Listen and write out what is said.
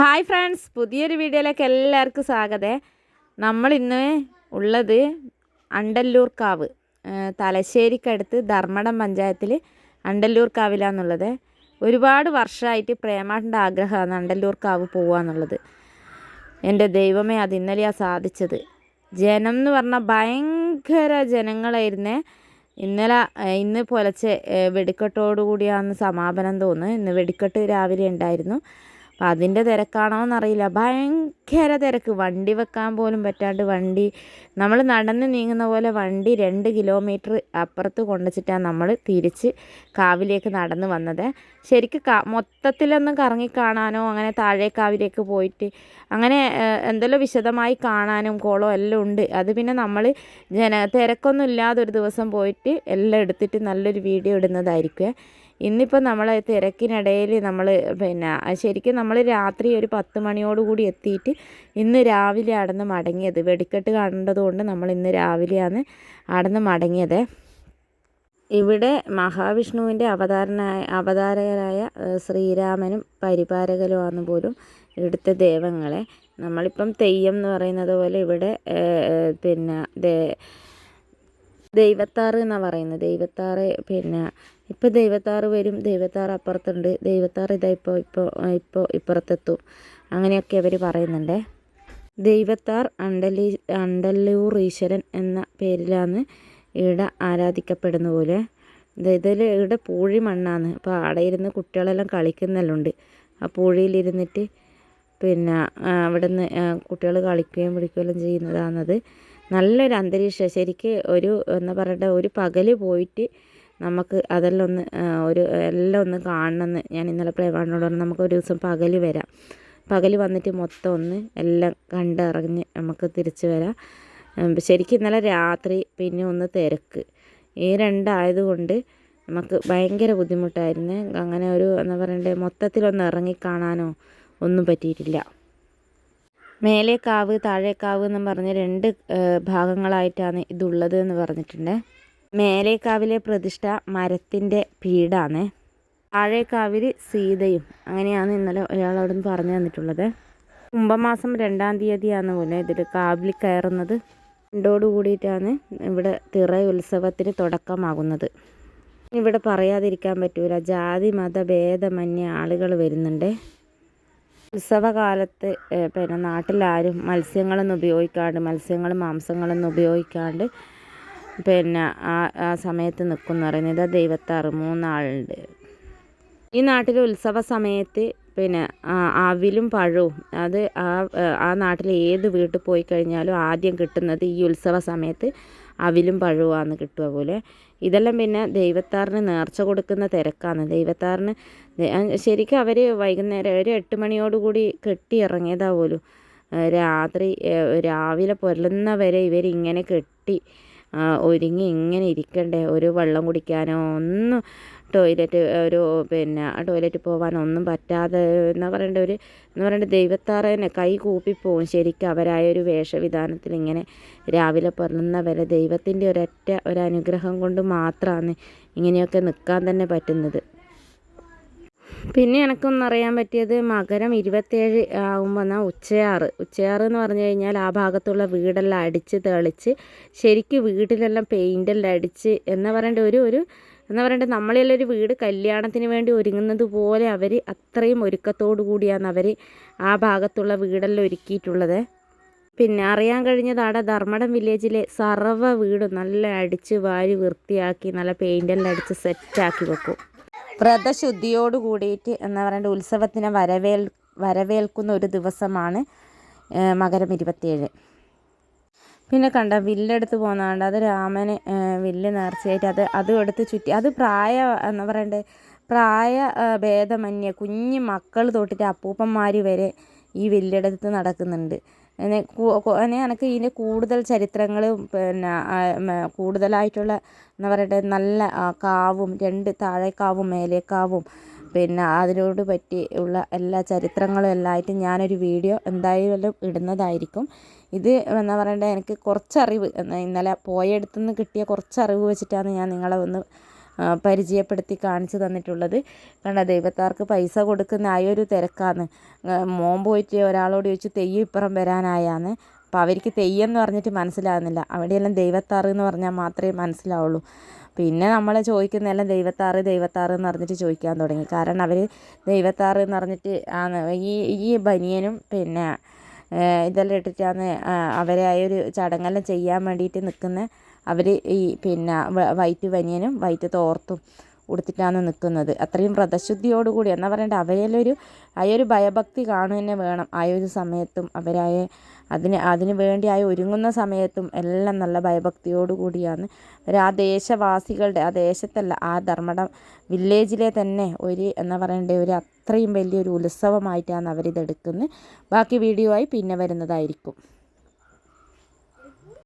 Hi friends പുതിയൊരു വീഡിയോയിലേക്ക് എല്ലാവർക്കും സ്വാഗതം. നമ്മൾ ഇന്ന് ഉള്ളത് അണ്ടല്ലൂർ കാവ് ഏഹ് തലശ്ശേരിക്കടുത്ത് ധർമ്മടം പഞ്ചായത്തിൽ അണ്ടല്ലൂർ കാവിലാന്നുള്ളത്. ഒരുപാട് വർഷമായിട്ട് പ്രേമാട്ടിന്റെ ആഗ്രഹമാണ് അണ്ടല്ലൂർ കാവ് പോവാന്നുള്ളത്. എന്റെ ദൈവമേ അത് ഇന്നലെയാണ് സാധിച്ചത്. ജനം എന്ന് പറഞ്ഞാൽ ഭയങ്കര ജനങ്ങളായിരുന്നേ. ഇന്നലെ ഇന്ന് പുലച്ച് വെടിക്കെട്ടോടുകൂടിയാണ് കൂടിയാണ് സമാപനം തോന്നുന്നു. ഇന്ന് വെടിക്കെട്ട് രാവിലെ ഉണ്ടായിരുന്നു. അപ്പം അതിന്റെ തിരക്കാണോ എന്നറിയില്ല ഭയങ്കര തിരക്ക്. വണ്ടി വെക്കാൻ പോലും പറ്റാണ്ട് വണ്ടി നമ്മൾ നടന്ന് നീങ്ങുന്ന പോലെ വണ്ടി രണ്ട് കിലോമീറ്റർ അപ്പുറത്ത് കൊണ്ടുവച്ചിട്ടാണ് നമ്മൾ തിരിച്ച് കാവിലേക്ക് നടന്ന് വന്നത്. ശരിക്കും കാ മൊത്തത്തിലൊന്നും കറങ്ങി കാണാനോ അങ്ങനെ താഴെ കാവിലേക്ക് പോയിട്ട് അങ്ങനെ എന്തെല്ലോ വിശദമായി കാണാനും കോളോ എല്ലാം ഉണ്ട്. അത് പിന്നെ നമ്മൾ ജന തിരക്കൊന്നും ഇല്ലാതെ ഒരു ദിവസം പോയിട്ട് എല്ലാം എടുത്തിട്ട് നല്ലൊരു വീഡിയോ ഇടുന്നതായിരിക്കും ഇന്നിപ്പോൾ നമ്മൾ തിരക്കിനിടയിൽ നമ്മൾ പിന്നെ ശരിക്കും നമ്മൾ രാത്രി ഒരു പത്ത് മണിയോട് കൂടി എത്തിയിട്ട് ഇന്ന് രാവിലെ അടന്ന് മടങ്ങിയത്. വെടിക്കെട്ട് കണ്ടതുകൊണ്ട് നമ്മൾ ഇന്ന് രാവിലെയാണ് അടന്ന് മടങ്ങിയത്. ഇവിടെ മഹാവിഷ്ണുവിന്റെ അവതാരനായ അവതാരകരായ ശ്രീരാമനും പരിപാലകരുമാണ് പോലും ഇവിടുത്തെ ദൈവങ്ങളെ. നമ്മളിപ്പം തെയ്യം എന്ന് പറയുന്നത് പോലെ ഇവിടെ പിന്നെ ദൈവത്താറ് എന്നാണ് പറയുന്നത്. ദൈവത്താറ് പിന്നെ ഇപ്പോൾ ദൈവത്താറ് വരും ദൈവത്താറ് അപ്പുറത്തുണ്ട് ദൈവത്താറ് ഇതാ ഇപ്പോൾ ഇപ്പോൾ ഇപ്പോൾ ഇപ്പുറത്തെത്തും. അങ്ങനെയൊക്കെ അവർ പറയുന്നുണ്ടേ. ദൈവത്താർ അണ്ടലി അണ്ടല്ലൂർ ഈശ്വരൻ എന്ന പേരിലാണ് ഇവിടെ ആരാധിക്കപ്പെടുന്ന പോലെ. ഇതിൽ ഇവിടെ പൂഴി മണ്ണാണ്. അപ്പോൾ അവിടെ ഇരുന്ന് കുട്ടികളെല്ലാം കളിക്കുന്നെല്ലാം ആ പൂഴിയിലിരുന്നിട്ട് പിന്നെ അവിടെ നിന്ന് കുട്ടികൾ കളിക്കുകയും പിടിക്കുകയും ചെയ്യുന്നതാണത്. നല്ലൊരു അന്തരീക്ഷം. ശരിക്ക് ഒരു എന്താ പറയട്ടെ ഒരു പകൽ പോയിട്ട് നമുക്ക് അതെല്ലാം ഒന്ന് ഒരു എല്ലാം ഒന്ന് കാണണമെന്ന് ഞാൻ ഇന്നലെ പ്രേമാടിനോട് പറഞ്ഞു. നമുക്ക് ഒരു ദിവസം പകൽ വരാം. പകൽ വന്നിട്ട് മൊത്തം ഒന്ന് എല്ലാം കണ്ടിറങ്ങി നമുക്ക് തിരിച്ചു വരാം. ശരിക്കും ഇന്നലെ രാത്രി പിന്നെ ഒന്ന് തിരക്ക്. ഈ രണ്ടായതുകൊണ്ട് നമുക്ക് ഭയങ്കര ബുദ്ധിമുട്ടായിരുന്നു. അങ്ങനെ ഒരു എന്താ പറയണ്ടേ മൊത്തത്തിലൊന്ന് ഇറങ്ങിക്കാണാനോ ഒന്നും പറ്റിയിട്ടില്ല. മേലേക്കാവ് താഴേക്കാവ് എന്നും പറഞ്ഞ് രണ്ട് ഭാഗങ്ങളായിട്ടാണ് ഇതുള്ളത് എന്ന് പറഞ്ഞിട്ടുണ്ട്. മേലേക്കാവിലെ പ്രതിഷ്ഠ മരത്തിന്റെ പീടാണ് താഴേക്കാവിൽ സീതയും. അങ്ങനെയാണ് ഇന്നലെ നിന്ന് പറഞ്ഞു തന്നിട്ടുള്ളത്. കുംഭമാസം രണ്ടാം തീയതിയാണ് പോലെ ഇതിൽ കാവിൽ കയറുന്നത്. കൂടിയിട്ടാണ് ഇവിടെ തിറ ഉത്സവത്തിന് തുടക്കമാകുന്നത്. ഇവിടെ പറയാതിരിക്കാൻ പറ്റൂല. ജാതി മത ഭേദമന്യ ആളുകൾ വരുന്നുണ്ട്. ഉത്സവകാലത്ത് പിന്നെ നാട്ടിലാരും മത്സ്യങ്ങളൊന്നും ഉപയോഗിക്കാണ്ട് മത്സ്യങ്ങളും മാംസങ്ങളൊന്നും ഉപയോഗിക്കാണ്ട് പിന്നെ ആ ആ സമയത്ത് നിൽക്കും പറയുന്നത് ഇതാ ദൈവത്താറ് മൂന്നാളുണ്ട്. ഈ നാട്ടിൽ ഉത്സവ സമയത്ത് പിന്നെ അവിലും പഴവും അത് ആ ആ നാട്ടിലെ ഏത് വീട്ടിൽ പോയി കഴിഞ്ഞാലും ആദ്യം കിട്ടുന്നത് ഈ ഉത്സവ സമയത്ത് അവിലും പഴവുമാണ് കിട്ടുക പോലെ. ഇതെല്ലാം പിന്നെ ദൈവത്താറിന് നേർച്ച കൊടുക്കുന്ന തിരക്കാണ്. ദൈവത്താറിന് ശരിക്കും അവർ വൈകുന്നേരം ഒരു എട്ട് മണിയോടുകൂടി കെട്ടി ഇറങ്ങിയതാ പോലും. രാത്രി രാവിലെ പുലർന്ന വരെ ഇവരിങ്ങനെ കെട്ടി ഒരുങ്ങി ഇങ്ങനെ ഇരിക്കണ്ടേ? ഒരു വെള്ളം കുടിക്കാനോ ഒന്നും ടോയ്ലറ്റ് ഒരു പിന്നെ ടോയ്ലറ്റിൽ പോകാനോ ഒന്നും പറ്റാതെ എന്ന് പറയേണ്ട ഒരു എന്ന് പറയണ്ട ദൈവത്താറേനെ കൈ കൂപ്പിപ്പോവും ശരിക്കും അവരായ ഒരു വേഷവിധാനത്തിൽ ഇങ്ങനെ രാവിലെ പിറന്നവരെ വരെ ദൈവത്തിന്റെ ഒരൊറ്റ ഒരനുഗ്രഹം കൊണ്ട് മാത്രമാണ് ഇങ്ങനെയൊക്കെ നിൽക്കാൻ തന്നെ പറ്റുന്നത്. പിന്നെ എനിക്കൊന്ന് അറിയാൻ പറ്റിയത് മകരം ഇരുപത്തേഴ് ആകുമ്പോൾ എന്നാൽ ഉച്ചയാറ് ഉച്ചയാറ്. എന്ന് പറഞ്ഞു കഴിഞ്ഞാൽ ആ ഭാഗത്തുള്ള വീടെല്ലാം അടിച്ച് തെളിച്ച് ശരിക്കും വീട്ടിലെല്ലാം പെയിന്റെല്ലാം അടിച്ച് എന്ന് പറയേണ്ട ഒരു ഒരു എന്ന് പറയേണ്ടത് നമ്മളെല്ലാം ഒരു വീട് കല്യാണത്തിന് വേണ്ടി ഒരുങ്ങുന്നത് പോലെ അവർ അത്രയും ഒരുക്കത്തോടു കൂടിയാണ് അവർ ആ ഭാഗത്തുള്ള വീടെല്ലാം ഒരുക്കിയിട്ടുള്ളത്. പിന്നെ അറിയാൻ കഴിഞ്ഞത് അവിടെ ധർമ്മടം വില്ലേജിലെ സർവ വീടും നല്ല അടിച്ച് വാരി വൃത്തിയാക്കി നല്ല പെയിന്റെല്ലാം അടിച്ച് സെറ്റാക്കി വെക്കും. വ്രതശുദ്ധിയോട് കൂടിയിട്ട് എന്താ പറയണ്ട ഉത്സവത്തിനെ വരവേൽ വരവേൽക്കുന്ന ഒരു ദിവസമാണ് മകരം ഇരുപത്തിയേഴ്. പിന്നെ കണ്ട വില്ലെടുത്ത് പോകുന്നതുകൊണ്ട് അത് രാമന് വില്ല് നേർച്ചയായിട്ട് അത് അതും എടുത്ത് ചുറ്റി അത് പ്രായ എന്താ പറയണ്ടേ പ്രായ ഭേദമന്യ കുഞ്ഞ് മക്കൾ തൊട്ടിട്ട് അപ്പൂപ്പന്മാർ വരെ ഈ വില്ലെടുത്ത് നടക്കുന്നുണ്ട്. എനിക്ക് ഇതിന്റെ കൂടുതൽ ചരിത്രങ്ങളും പിന്നെ കൂടുതലായിട്ടുള്ള എന്താ പറയട്ടെ നല്ല കാവും രണ്ട് താഴേക്കാവും മേലേക്കാവും പിന്നെ അതിനോട് പറ്റി ഉള്ള എല്ലാ ചരിത്രങ്ങളും എല്ലാം ആയിട്ട് ഞാനൊരു വീഡിയോ എന്തായാലും ഇടുന്നതായിരിക്കും. ഇത് എന്താ പറയണ്ടേ എനിക്ക് കുറച്ചറിവ് ഇന്നലെ പോയടുത്തുനിന്ന് കിട്ടിയ കുറച്ചറിവ് വെച്ചിട്ടാണ് ഞാൻ നിങ്ങളെ ഒന്ന് പരിചയപ്പെടുത്തി കാണിച്ചു തന്നിട്ടുള്ളത്. കണ്ട ദൈവത്താർക്ക് പൈസ കൊടുക്കുന്ന ആ ഒരു തിരക്കാന്ന്. മോൻ പോയിട്ട് ഒരാളോട് ചോദിച്ചു തെയ്യം ഇപ്പുറം വരാനായാന്ന്? അപ്പോൾ അവർക്ക് തെയ്യം എന്ന് പറഞ്ഞിട്ട് മനസ്സിലാകുന്നില്ല അവിടെയെല്ലാം ദൈവത്താറ് എന്ന് പറഞ്ഞാൽ മാത്രമേ മനസ്സിലാവുള്ളൂ. പിന്നെ നമ്മൾ ചോദിക്കുന്നതെല്ലാം ദൈവത്താറ് ദൈവത്താറ് എന്ന് പറഞ്ഞിട്ട് ചോദിക്കാൻ തുടങ്ങി. കാരണം അവർ ദൈവത്താറ് എന്ന് പറഞ്ഞിട്ട് ആണ്. ഈ ഈ ബനിയനും പിന്നെ ഇതെല്ലാം ഇട്ടിട്ടാണ് അവരെ ആ ഒരു ചടങ്ങെല്ലാം ചെയ്യാൻ വേണ്ടിയിട്ട് നിൽക്കുന്ന അവർ ഈ പിന്നെ വൈറ്റ് ബനിയനും വൈറ്റ് തോർത്തും ഉടുത്തിട്ടാണ് നിൽക്കുന്നത് അത്രയും വ്രതശുദ്ധിയോടുകൂടി. എന്നാ പറയണ്ടേ അവരിലൊരു ആ ഭയഭക്തി കാണുക തന്നെ വേണം. ആ ഒരു സമയത്തും അവരായ അതിന് അതിന് വേണ്ടി ആയി ഒരുങ്ങുന്ന സമയത്തും എല്ലാം നല്ല ഭയഭക്തിയോടുകൂടിയാണ്. അവർ ആ ദേശവാസികളുടെ ആ ദേശത്തല്ല ആ ധർമ്മടം വില്ലേജിലെ തന്നെ ഒരു എന്ന് പറയണ്ടേ ഒരു അത്രയും വലിയൊരു ഉത്സവമായിട്ടാണ് അവരിതെടുക്കുന്നത്. ബാക്കി വീഡിയോ ആയി പിന്നെ വരുന്നതായിരിക്കും.